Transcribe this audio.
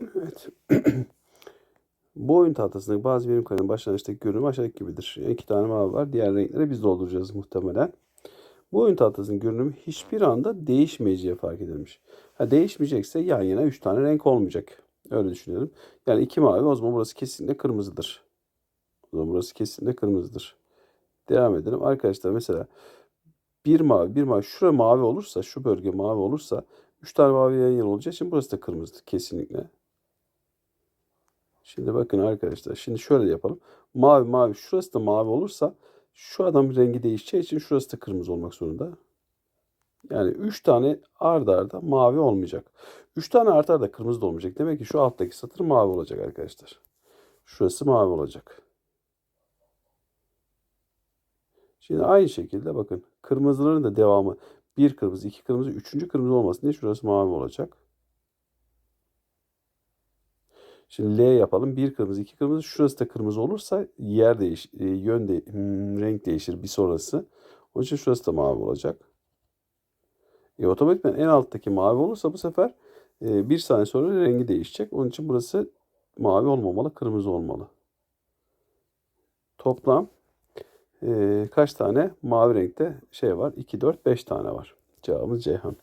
Evet. Bu oyun tahtasındaki bazı verim karenin başlangıçtaki görünümü aşağıdaki gibidir. Yani iki tane mavi var. Diğer renkleri biz dolduracağız muhtemelen. Bu oyun tahtasının görünümü hiçbir anda değişmeyeceği fark edilmiş. Ha, değişmeyecekse yan yana 3 tane renk olmayacak. Öyle düşünelim. Yani iki mavi o zaman burası kesinlikle kırmızıdır. O zaman burası kesinlikle kırmızıdır. Devam edelim. Arkadaşlar mesela bir mavi, bir mavi. Şura mavi olursa, şu bölge mavi olursa 3 tane mavi yan yana olacağı için burası da kırmızıdır kesinlikle. Şimdi bakın arkadaşlar. Şimdi şöyle yapalım. Mavi mavi şurası da mavi olursa şu adamın rengi değişeceği için şurası da kırmızı olmak zorunda. Yani 3 tane ard arda mavi olmayacak. 3 tane art arda kırmızı da olmayacak. Demek ki şu alttaki satır mavi olacak arkadaşlar. Şurası mavi olacak. Şimdi aynı şekilde bakın kırmızıların da devamı bir kırmızı, iki kırmızı, üçüncü kırmızı olmasın diye şurası mavi olacak. Şimdi L yapalım. Bir kırmızı, iki kırmızı. Şurası da kırmızı olursa yer değiş, e, yön de, hmm, renk değişir bir sonrası. Onun için şurası da mavi olacak. E, otomatikman en alttaki mavi olursa bu sefer e, bir saniye sonra rengi değişecek. Onun için burası mavi olmamalı, kırmızı olmalı. Toplam e, kaç tane mavi renkte şey var? 2, 4, 5 tane var. Cevabımız Ceyhan.